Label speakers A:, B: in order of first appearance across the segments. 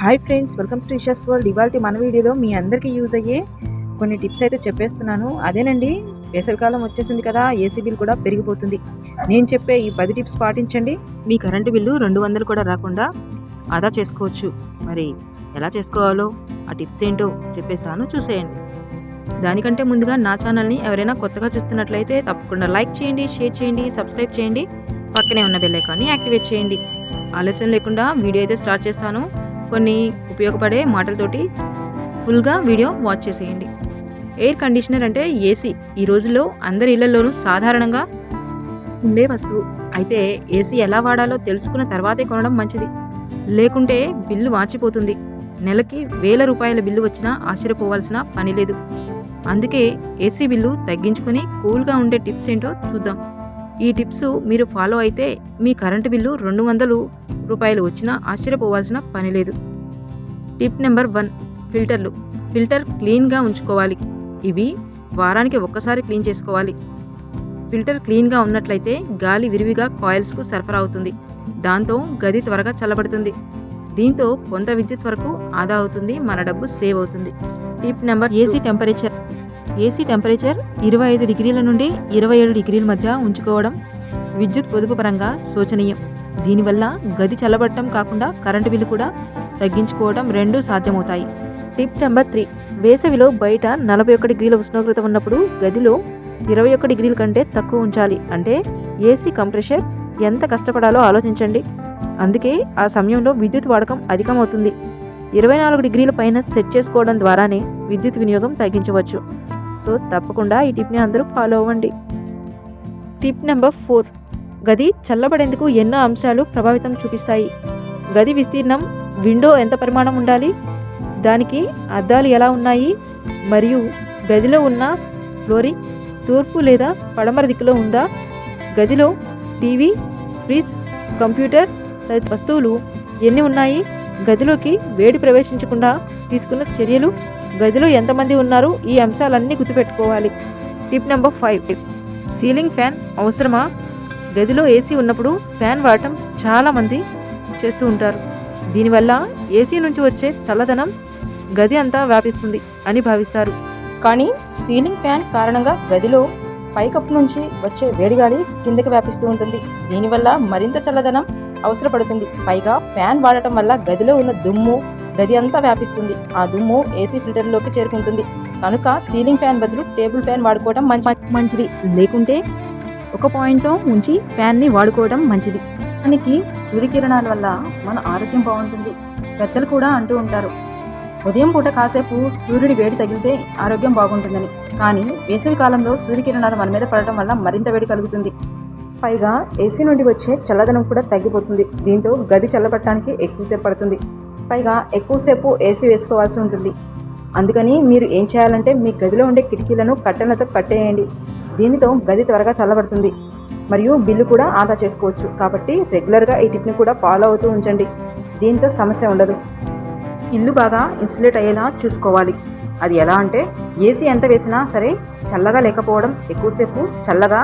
A: Hi friends welcomes to Isha's world ఇవాళ మన వీడియోలో మీ అందరికీ యూజ్ అయ్యే కొన్ని టిప్స్ అయితే చెప్పేస్తున్నాను. అదేనండి వేసవికాలం వచ్చేసింది కదా ఏసీ బిల్ కూడా పెరిగిపోతుంది. నేను చెప్పే ఈ పది టిప్స్ పాటించండి. మీ కరెంటు బిల్లు రెండు వందలు కూడా రాకుండా ఆదా చేసుకోవచ్చు. మరి ఎలా చేసుకోవాలో ఆ టిప్స్ ఏంటో చెప్పేస్తాను చూసేయండి. దానికంటే ముందుగా నా ఛానల్ని ఎవరైనా కొత్తగా చూస్తున్నట్లయితే తప్పకుండా లైక్ చేయండి షేర్ చేయండి సబ్స్క్రైబ్ చేయండి. పక్కనే ఉన్న బెల్ ఐకాన్ని యాక్టివేట్ చేయండి. ఆలస్యం లేకుండా వీడియో అయితే స్టార్ట్ చేస్తాను. కొన్ని ఉపయోగపడే మాటలతోటి ఫుల్గా వీడియో వాచ్ చేసేయండి. ఎయిర్ కండిషనర్ అంటే ఏసీ ఈ రోజుల్లో అందరి ఇళ్ళలోనూ సాధారణంగా ఉండే వస్తువు. అయితే ఏసీ ఎలా వాడాలో తెలుసుకున్న తర్వాతే కొనడం మంచిది. లేకుంటే బిల్లు వాచిపోతుంది. నెలకి వేల రూపాయల బిల్లు వచ్చినా ఆశ్చర్యపోవాల్సిన పని లేదు. అందుకే ఏసీ బిల్లు తగ్గించుకొని కూల్గా ఉండే టిప్స్ ఏంటో చూద్దాం. ఈ టిప్స్ మీరు ఫాలో అయితే మీ కరెంటు బిల్లు రెండు వందలు రూపాయలు వచ్చినా ఆశ్చర్యపోవాల్సిన పని లేదు. టిప్ నెంబర్ వన్ ఫిల్టర్లు. ఫిల్టర్ క్లీన్గా ఉంచుకోవాలి. ఇవి వారానికి ఒక్కసారి క్లీన్ చేసుకోవాలి. ఫిల్టర్ క్లీన్గా ఉన్నట్లయితే గాలి విరివిగా కాయిల్స్కు సరఫరా అవుతుంది. దాంతో గది త్వరగా చల్లబడుతుంది. దీంతో కొంత విద్యుత్ వరకు ఆదా అవుతుంది మన డబ్బు సేవ్ అవుతుంది. Tip number AC temperature. AC temperature ఇరవై ఐదు డిగ్రీల నుండి ఇరవై ఏడు డిగ్రీల మధ్య ఉంచుకోవడం విద్యుత్ పొదుపు పరంగా శోచనీయం. దీనివల్ల గది చల్లబట్టడం కాకుండా కరెంటు బిల్లు కూడా తగ్గించుకోవడం రెండూ సాధ్యమవుతాయి. Tip number three. వేసవిలో బయట నలభై ఒక్క డిగ్రీల ఉష్ణోగ్రత ఉన్నప్పుడు గదిలో ఇరవై ఒక్క డిగ్రీల కంటే తక్కువ ఉంచాలి. అంటే ఏసీ కంప్రెషర్ ఎంత కష్టపడాలో ఆలోచించండి. అందుకే ఆ సమయంలో విద్యుత్ వాడకం అధికమవుతుంది. ఇరవై నాలుగు డిగ్రీల పైన సెట్ చేసుకోవడం ద్వారానే విద్యుత్ వినియోగం తగ్గించవచ్చు. సో తప్పకుండా ఈ టిప్ని అందరూ ఫాలో అవ్వండి. Tip number four. గది చల్లబడేందుకు ఎన్నో అంశాలు ప్రభావితం చూపిస్తాయి. గది విస్తీర్ణం విండో ఎంత పరిమాణం ఉండాలి? దానికి అద్దాలు ఎలా ఉన్నాయి? మరియు గదిలో ఉన్న ఫ్లోరింగ్ తూర్పు లేదా పడమర దిక్కులో ఉందా? గదిలో టీవీ ఫ్రిడ్జ్ కంప్యూటర్ తదితర వస్తువులు ఎన్ని ఉన్నాయి? గదిలోకి వేడి ప్రవేశించకుండా తీసుకున్న చర్యలు? గదిలో ఎంతమంది ఉన్నారు? ఈ అంశాలన్నీ గుర్తుపెట్టుకోవాలి. Tip number five. Ceiling fan అవసరమా? గదిలో ఏసీ ఉన్నప్పుడు ఫ్యాన్ వాడటం చాలామంది చేస్తూ ఉంటారు. దీనివల్ల ఏసీ నుంచి వచ్చే చల్లదనం గది అంతా వ్యాపిస్తుంది అని భావిస్తారు. కానీ సీలింగ్ ఫ్యాన్ కారణంగా గదిలో పైకప్పు నుంచి వచ్చే వేడిగాలి కిందకి వ్యాపిస్తూ ఉంటుంది. దీనివల్ల మరింత చల్లదనం అవసరపడుతుంది. పైగా ఫ్యాన్ వాడటం వల్ల గదిలో ఉన్న దుమ్ము గది అంతా వ్యాపిస్తుంది. ఆ దుమ్ము ఏసీ ఫిల్టర్లోకి చేరుకుంటుంది. కనుక సీలింగ్ ఫ్యాన్ బదులు టేబుల్ ఫ్యాన్ వాడుకోవడం మంచి మంచిది. లేకుంటే ఒక పాయింట్లో ఉంచి ఫ్యాన్ని వాడుకోవడం మంచిది. మనకి సూర్యకిరణాల వల్ల మన ఆరోగ్యం బాగుంటుంది. పెద్దలు కూడా అంటూ ఉంటారు. ఉదయం పూట కాసేపు సూర్యుడి వేడి తగిలితే ఆరోగ్యం బాగుంటుందని. కానీ వేసవి కాలంలో సూర్యకిరణాలు మన మీద పడటం వల్ల మరింత వేడి కలుగుతుంది. పైగా ఏసీ నుండి వచ్చే చల్లదనం కూడా తగ్గిపోతుంది. దీంతో గది చల్లబట్టడానికి ఎక్కువసేపు పడుతుంది. పైగా ఎక్కువసేపు ఏసీ వేసుకోవాల్సి ఉంటుంది. అందుకని మీరు ఏం చేయాలంటే మీ గదిలో ఉండే కిటికీలను కట్టెలతో కట్టేయండి. దీనితో గది త్వరగా చల్లబడుతుంది. మరియు బిల్లు కూడా ఆదా చేసుకోవచ్చు. కాబట్టి రెగ్యులర్గా ఈ టిప్ని కూడా ఫాలో అవుతూ ఉంచండి. దీంతో సమస్య ఉండదు. ఇల్లు బాగా ఇన్సులేట్ అయ్యేలా చూసుకోవాలి. అది ఎలా అంటే ఏసీ ఎంత వేసినా సరే చల్లగా లేకపోవడం ఎక్కువసేపు చల్లగా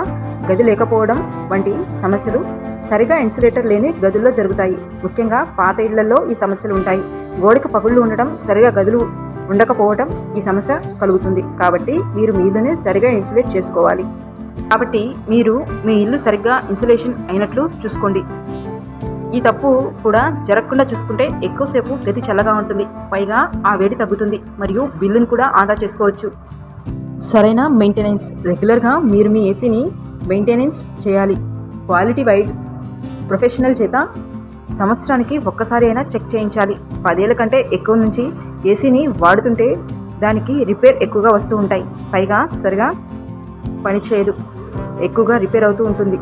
A: గది లేకపోవడం వంటి సమస్యలు సరిగా ఇన్సులేటర్ లేని గదుల్లో జరుగుతాయి. ముఖ్యంగా పాత ఇళ్ళలో ఈ సమస్యలు ఉంటాయి. గోడకి పగుళ్ళు ఉండటం సరిగా గదులు ఉండకపోవడం ఈ సమస్య కలుగుతుంది. కాబట్టి మీరు మీ ఇల్లుని సరిగా ఇన్సులేట్ చేసుకోవాలి. కాబట్టి మీరు మీ ఇల్లు సరిగ్గా ఇన్సులేషన్ అయినట్లు చూసుకోండి. ఈ తప్పు కూడా జరగకుండా చూసుకుంటే ఎక్కువసేపు గది చల్లగా ఉంటుంది. పైగా ఆ వేడి తగ్గుతుంది మరియు బిల్లును కూడా ఆదా చేసుకోవచ్చు. సరైన మెయింటెనెన్స్ రెగ్యులర్గా మీరు మీ ఏసీని మెయింటెనెన్స్ చేయాలి. క్వాలిటీ వైడ్ ప్రొఫెషనల్ చేత సంవత్సరానికి ఒక్కసారి అయినా చెక్ చేయించాలి. పదేళ్ళ కంటే ఎక్కువ నుంచి ఏసీని వాడుతుంటే దానికి రిపేర్ ఎక్కువగా వస్తూ ఉంటాయి. పైగా సరిగా పనిచేయదు ఎక్కువగా రిపేర్ అవుతూ ఉంటుంది.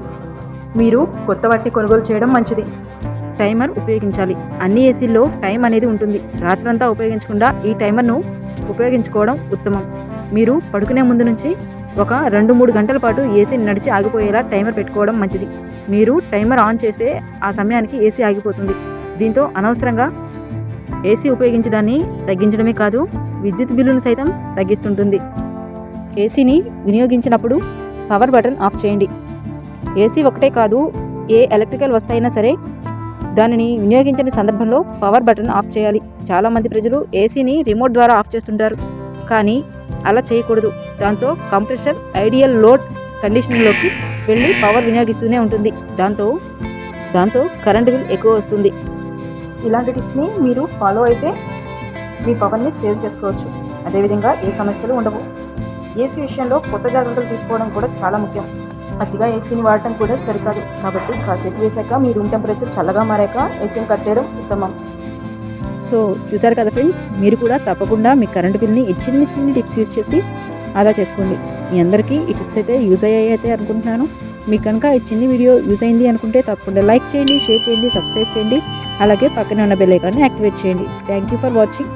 A: మీరు కొత్త వాటిని కొనుగోలు చేయడం మంచిది. టైమర్ ఉపయోగించాలి. అన్ని ఏసీల్లో టైం అనేది ఉంటుంది. రాత్రంతా ఉపయోగించకుండా ఈ టైమర్ను ఉపయోగించుకోవడం ఉత్తమం. మీరు పడుకునే ముందు నుంచి ఒక రెండు మూడు గంటల పాటు ఏసీని నడిచి ఆగిపోయేలా టైమర్ పెట్టుకోవడం మంచిది. మీరు టైమర్ ఆన్ చేస్తే ఆ సమయానికి ఏసీ ఆగిపోతుంది. దీంతో అనవసరంగా ఏసీ ఉపయోగించడాన్ని తగ్గించడమే కాదు విద్యుత్ బిల్లును సైతం తగ్గిస్తుంటుంది. ఏసీని వినియోగించినప్పుడు పవర్ బటన్ ఆఫ్ చేయండి. ఏసీ ఒకటే కాదు ఏ ఎలక్ట్రికల్ వస్తైనా సరే దానిని వినియోగించని సందర్భంలో పవర్ బటన్ ఆఫ్ చేయాలి. చాలామంది ప్రజలు ఏసీని రిమోట్ ద్వారా ఆఫ్ చేస్తుంటారు కానీ అలా చేయకూడదు. దాంతో కంప్రెషన్ ఐడియల్ లోడ్ కండిషన్లోకి వెళ్ళి పవర్ వినియోగిస్తూనే ఉంటుంది. దాంతో దాంతో కరెంట్ బిల్ ఎక్కువ వస్తుంది. ఇలాంటి టిప్స్ని మీరు ఫాలో అయితే మీ పవర్ని సేవ్ చేసుకోవచ్చు. అదేవిధంగా ఏ సమస్యలు ఉండవు. ఏసీ విషయంలో కొత్త జాగ్రత్తలు తీసుకోవడం కూడా చాలా ముఖ్యం. అతిగా ఏసీని వాడటం కూడా సరికాదు. కాబట్టి కాసేపు వేశాక మీ రూమ్ టెంపరేచర్ చల్లగా మారాక ఏసీని కట్టేయడం ఉత్తమం. సో చూసారు కదా ఫ్రెండ్స్ మీరు కూడా తప్పకుండా మీ కరెంట్ బిల్ని ఈ చిన్న చిన్న టిప్స్ యూస్ చేసి ఆదా చేసుకోండి. మీ అందరికీ ఈ టిప్స్ అయితే యూజ్ అయ్యాయి అయితే అనుకుంటున్నాను. మీకు కనుక ఈ చిన్న వీడియో యూజ్ అయింది అనుకుంటే తప్పకుండా లైక్ చేయండి షేర్ చేయండి సబ్స్క్రైబ్ చేయండి. అలాగే పక్కనే ఉన్న బెల్ ఐకాన్ని యాక్టివేట్ చేయండి. Thank you for watching